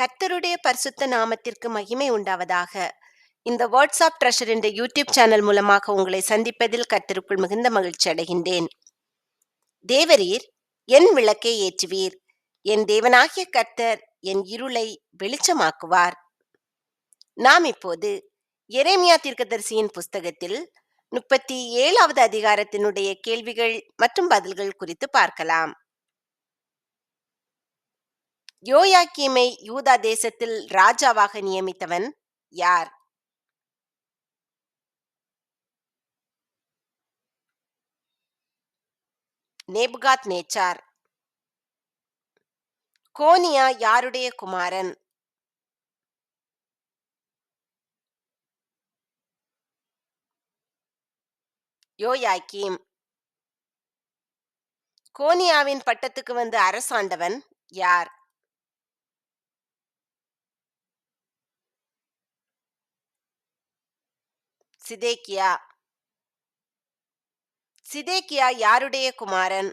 கர்த்தருடைய பரிசுத்த நாமத்திற்கு மகிமை உண்டாவதாக. இந்த வாட்ஸ்அப் ட்ரெஷர் என்ற யூடியூப் சேனல் மூலமாக உங்களை சந்திப்பதில் கர்த்தருக்குள் மிகுந்த மகிழ்ச்சி அடைகின்றேன். தேவரீர் என் விளக்கை ஏற்றுவீர். என் தேவனாகிய கர்த்தர் என் இருளை வெளிச்சமாக்குவார். நாம் இப்போது எரேமியா தீர்க்கதரிசியின் புஸ்தகத்தில் முப்பத்தி ஏழாவது அதிகாரத்தினுடைய கேள்விகள் மற்றும் பதில்கள் குறித்து பார்க்கலாம். யோயாக்கீமை யூதா தேசத்தில் ராஜாவாக நியமித்தவன் யார்? நேபுகாத் நேச்சார் கோனியா யாருடைய குமாரன்? யோயாக்கீம். கோனியாவின் பட்டத்துக்கு வந்து அரசாண்டவன் யார்? சிதேக்கியா? சிதேக்கியா யாருடைய குமாரன்?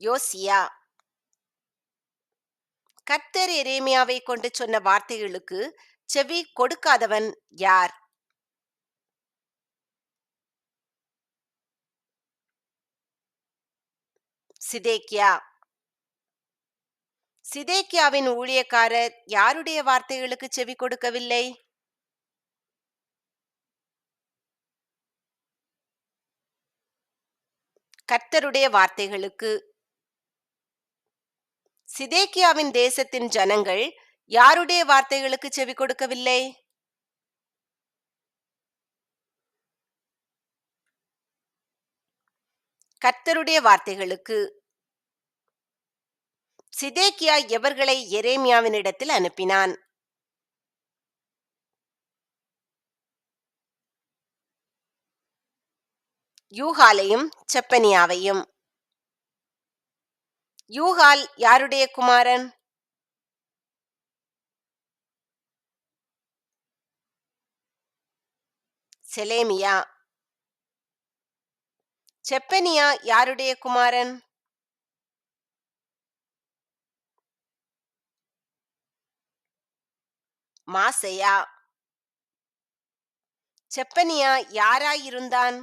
யோசியா. கர்த்தர் எரேமியாவை கொண்டு சொன்ன வார்த்தைகளுக்கு செவி கொடுக்காதவன் யார்? சிதேக்கியா. சிதேக்கியாவின் ஊழியக்காரர் யாருடைய வார்த்தைகளுக்கு செவி கொடுக்கவில்லை? கர்த்தருடைய வார்த்தைகளுக்கு. சிதேக்கியாவின் தேசத்தின் ஜனங்கள் யாருடைய வார்த்தைகளுக்கு செவி கொடுக்கவில்லை? கர்த்தருடைய வார்த்தைகளுக்கு சிதேக்கியா எவர்களை எரேமியாவினிடத்தில் அனுப்பினான்? யூகாலையும் செப்பனியாவையும். யூகால் யாருடைய குமாரன்? செலேமியா. செப்பனியா யாருடைய குமாரன்? மாசையா செப்பனியா? யாராயிருந்தான்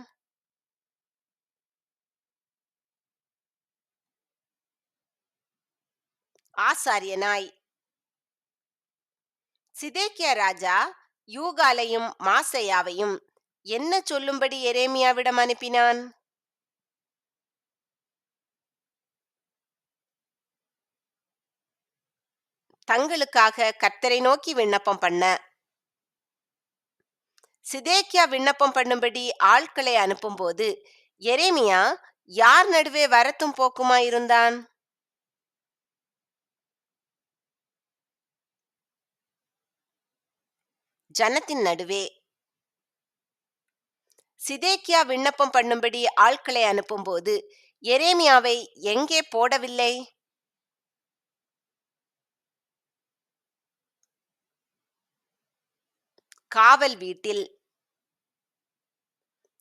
ஆசாரியனாய் சிதேக்கிய ராஜா யூகாலையும் மாசையாவையும் என்ன சொல்லும்படி எரேமியாவிடம் அனுப்பினான்? தங்களுக்காக கர்த்தரை நோக்கி விண்ணப்பம் பண்ண. சிதேக்கியா விண்ணப்பம் பண்ணும்படி ஆட்களை அனுப்பும்போது எரேமியா யார் நடுவே வரத்தும் போக்குமா இருந்தான்? ஜனத்தின் நடுவே. சிதேக்கியா விண்ணப்பம் பண்ணும்படி ஆட்களை அனுப்பும்போது எரேமியாவை எங்கே போடவில்லை? காவல் வீட்டில்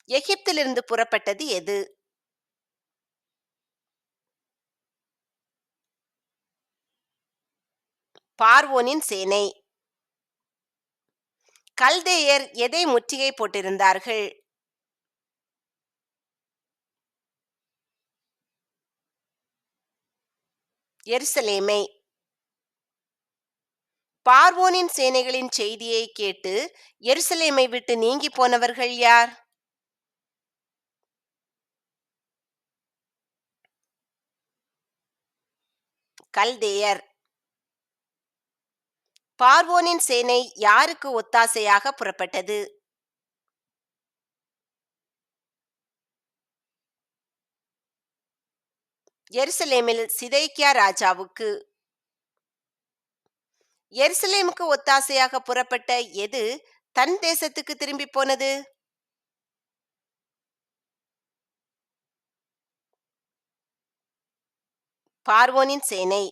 எகிப்திலிருந்து புறப்பட்டது எது? பார்வோனின் சேனை. கல்தேயர் எதை முற்றுகை போட்டிருந்தார்கள்? எருசலேமை. பார்வோனின் சேனைகளின் செய்தியை கேட்டு எருசலேமை விட்டு நீங்கி போனவர்கள் யார்? கல்தேயர். பார்வோனின் சேனை யாருக்கு ஒத்தாசையாக புறப்பட்டது? எருசலேமில் சிதைக்கியா ராஜாவுக்கு. எருசலேமுக்கு ஒத்தாசையாக புறப்பட்ட எது தன் தேசத்துக்கு திரும்பி போனது? பார்வோனின் சேனை.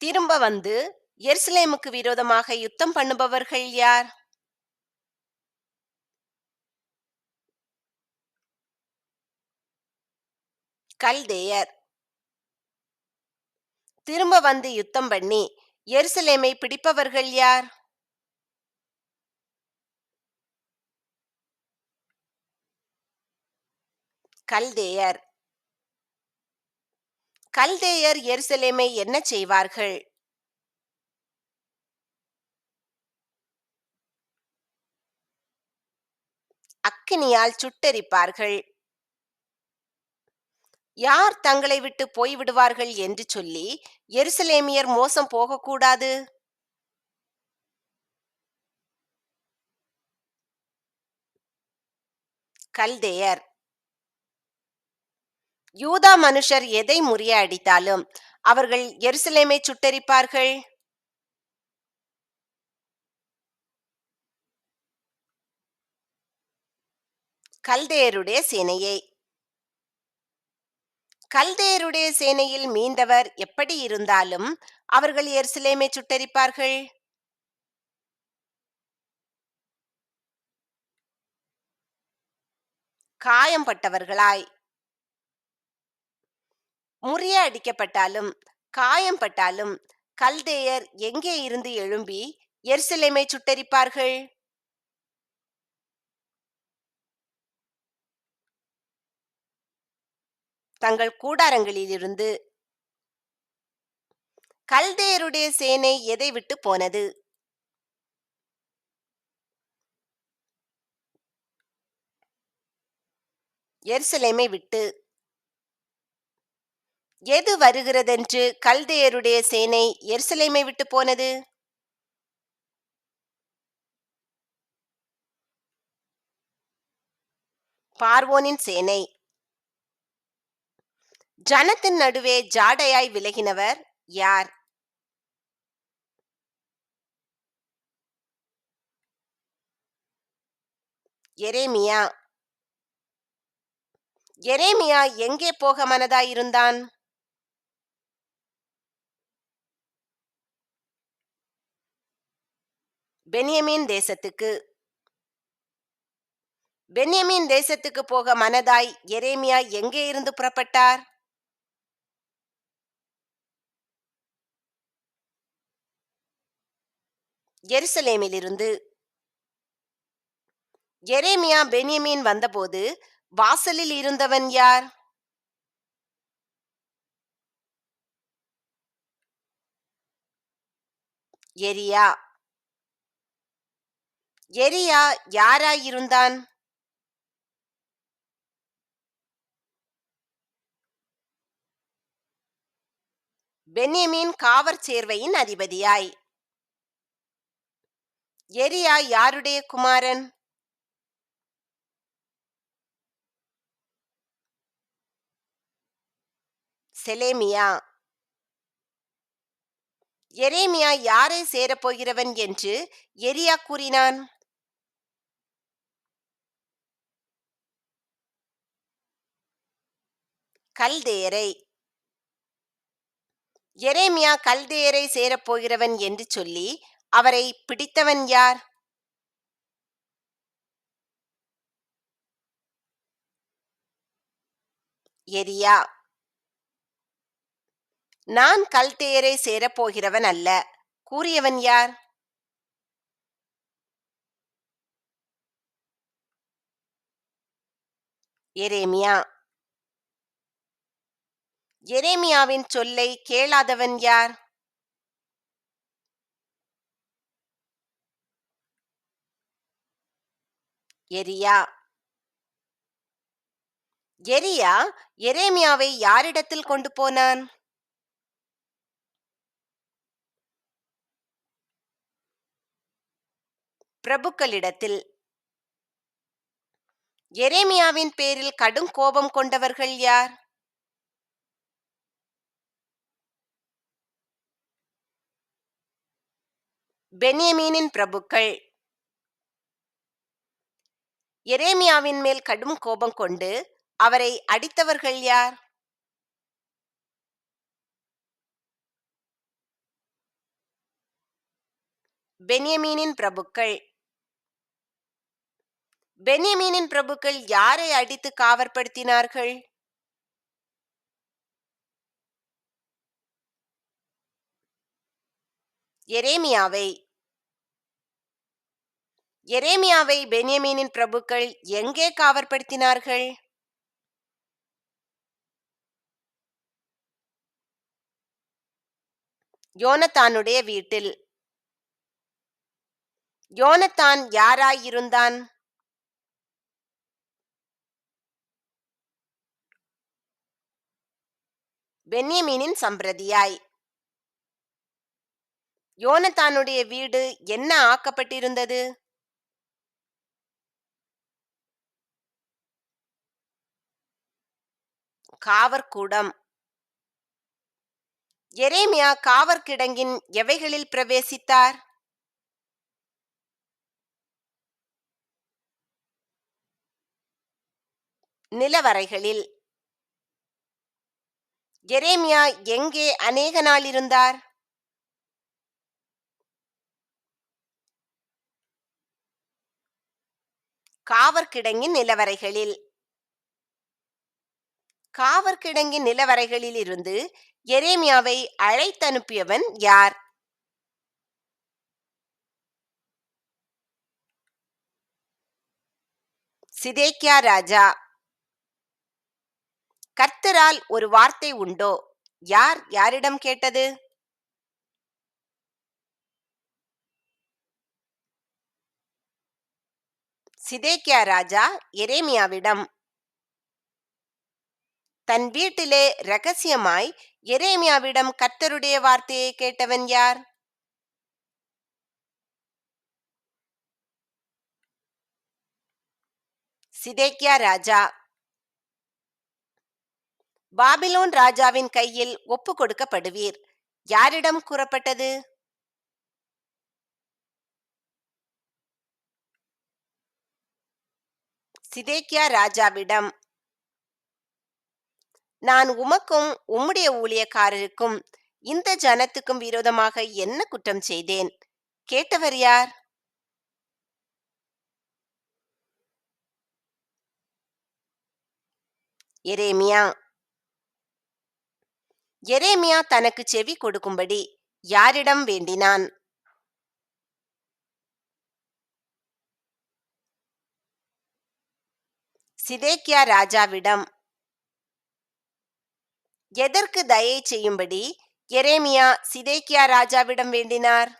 திரும்ப வந்து எருசலேமுக்கு விரோதமாக யுத்தம் பண்ணுபவர்கள் யார்? கல்தேயர். திரும்ப வந்து யுத்தம் பண்ணி எருசலேமை பிடிப்பவர்கள் யார்? கல்தேயர். கல்தேயர் எருசலேமை என்ன செய்வார்கள்? அக்கினியால் சுட்டெரிப்பார்கள். யார் தங்களை விட்டு போய்விடுவார்கள் என்று சொல்லி எருசலேமியர் மோசம் போகக்கூடாது? கல்தேயர். யூதா மனுஷர் எதை முறியடித்தாலும் அவர்கள் எருசலேமை சுட்டரிப்பார்கள்? கல்தேயருடைய சேனையை கல்தேயருடைய சேனையில் மீண்டவர் எப்படி இருந்தாலும் அவர்கள் எருசலேமை சுட்டரிப்பார்கள். காயம்பட்டவர்களாய். முறிய அடிக்கப்பட்டாலும் காயம்பட்டாலும் கல்தேயர் எங்கே இருந்து எழும்பி எருசலேமை சுட்டரிப்பார்கள்? தங்கள் கூடாரங்களிலிருந்து கல்தேருடைய சேனை எதை விட்டு போனது? எருசலேமை விட்டு. எது வருகிறதென்று கல்தேயருடைய சேனை எருசலேமை விட்டு போனது? பார்வோனின் சேனை. ஜனத்தின் நடுவே ஜாடையாய் விலகினவர் யார்? எரேமியா. எரேமியா எங்கே போக மனதாயிருந்தான் பென்யமீன் தேசத்துக்கு. பென்யமீன் தேசத்துக்கு போக மனதாய் எரேமியா எங்கே இருந்து புறப்பட்டார்? எருசலேமிலிருந்து எரேமியா பெனியமீன் வந்தபோது வாசலில் இருந்தவன் யார்? எரியா. எரியா யாராயிருந்தான்? பென்யமின் காவற் சேர்வையின் அதிபதியாய். எரியா யாருடைய குமாரன்? செலேமியா. எரேமியா யாரை சேரப்போகிறவன் என்று எரியா கூறினான். கல்தேயரை. எரேமியா கல்தேயரை சேரப்போகிறவன் என்று சொல்லி அவரை பிடித்தவன் யார்? எரியா. நான் கல்தேயரை சேரப்போகிறவன் அல்ல. கூறியவன் யார்? எரேமியா. எரேமியாவின் சொல்லை கேளாதவன் யார்? எரியா? எரியா? எரேமியாவை யாரிடத்தில் கொண்டு போனான்? பிரபுக்களிடத்தில். எரேமியாவின் பேரில் கடும் கோபம் கொண்டவர்கள் யார்? பென்யமீனின் பிரபுக்கள். எரேமியாவின் மேல் கடும் கோபம் கொண்டு அவரை அடித்தவர்கள் யார்? பெனியமீனின் பிரபுக்கள். பெனியமீனின் பிரபுக்கள் யாரை அடித்து காவற்படுத்தினார்கள்? எரேமியாவை எரேமியாவை பென்யமீனின் பிரபுக்கள் எங்கே காவற்படுத்தினார்கள்? யோனத்தானுடைய வீட்டில். யோனத்தான் யாராயிருந்தான்? பென்யமீனின் சம்பிரதியாய். யோனத்தானுடைய வீடு என்ன ஆக்கப்பட்டிருந்தது? காவற்கூடம். எரேமியா காவற்கிடங்கின் எவைகளில் பிரவேசித்தார்? நிலவறைகளில் எரேமியா எங்கே அநேக நாள் இருந்தார்? காவற்கிடங்கின் நிலவறைகளில் காவற்கிடங்கின் நிலவரைகளில் இருந்து எரேமியாவை அழைத்தனுப்பியவன் யார்? சிதேக்கியா ராஜா. கர்த்தரால் ஒரு வார்த்தை உண்டோ? யார் யாரிடம் கேட்டது? சிதேக்கியா ராஜா எரேமியாவிடம். தன் வீட்டிலே ரகசியமாய் எரேமியாவிடம் கர்த்தருடைய வார்த்தையை கேட்டவன் யார்? சிதேக்கியா ராஜா. பாபிலோன் ராஜாவின் கையில் ஒப்பு கொடுக்கப்படுவீர். யாரிடம் கூறப்பட்டது? சிதேக்கியா ராஜாவிடம். நான் உமக்கும் உம்முடைய ஊழியக்காரருக்கும் இந்த ஜனத்துக்கும் விரோதமாக என்ன குற்றம் செய்தேன்? கேட்டவர் யார்? எரேமியா. எரேமியா தனக்கு செவி கொடுக்கும்படி யாரிடம் வேண்டினான்? சிதேக்கியா ராஜாவிடம். எதற்கு தயை செய்யும்படி எரேமியா சிதேக்கியா ராஜாவிடம் வேண்டினார்?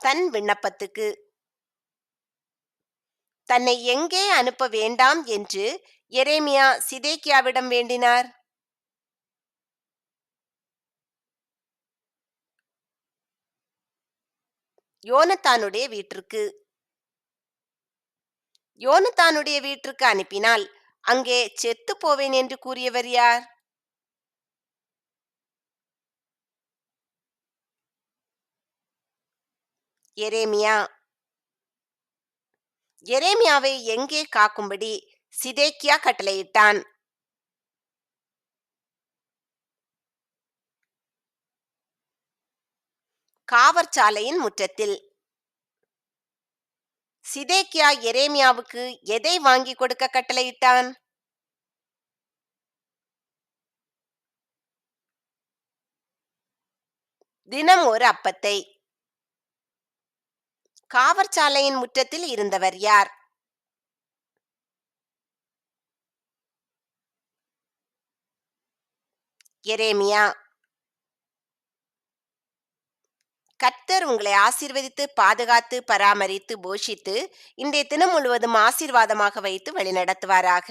தன் விண்ணப்பத்துக்கு. தன்னை எங்கே அனுப்ப வேண்டாம் என்று எரேமியா சிதேக்கியாவிடம் வேண்டினார். யோனத்தானுடைய வீட்டிற்கு யோனத்தானுடைய வீட்டிற்கு அனுப்பினால் அங்கே செத்து போவேன் என்று கூறியவர் யார்? எரேமியா. எரேமியாவை எங்கே காக்கும்படி சிதேக்கியா கட்டளையிட்டான். காவற்சாலையின் முற்றத்தில் சிதேக்கியா எரேமியாவுக்கு எதை வாங்கி கொடுக்க கட்டளையிட்டான்? தினம் ஒரு அப்பத்தை. காவற்சாலையின் முற்றத்தில் இருந்தவர் யார்? எரேமியா. கர்த்தர் உங்களை ஆசீர்வதித்து பாதுகாத்து பராமரித்து போஷித்து இன்றைய தினம் முழுவதும் ஆசீர்வாதமாக வைத்து வழிநடத்துவாராக.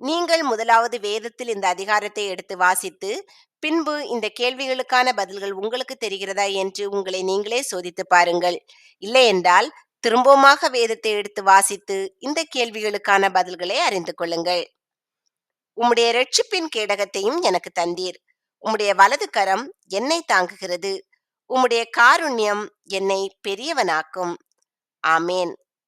நீங்கள் முதலாவது வேதத்தில் இந்த அதிகாரத்தை எடுத்து வாசித்து பின்பு இந்த கேள்விகளுக்கான பதில்கள் உங்களுக்கு தெரிகிறதா என்று உங்களை நீங்களே சோதித்து பாருங்கள். இல்லையென்றால் திரும்பவுமாக வேதத்தை எடுத்து வாசித்து இந்த கேள்விகளுக்கான பதில்களை அறிந்து கொள்ளுங்கள். உம்முடைய ரட்சிப்பின் கேடகத்தையும் எனக்கு தந்தீர். உம்முடைய வலது கரம் என்னை தாங்குகிறது. உம்முடைய காருண்யம் என்னை பெரியவனாக்கும். ஆமேன்.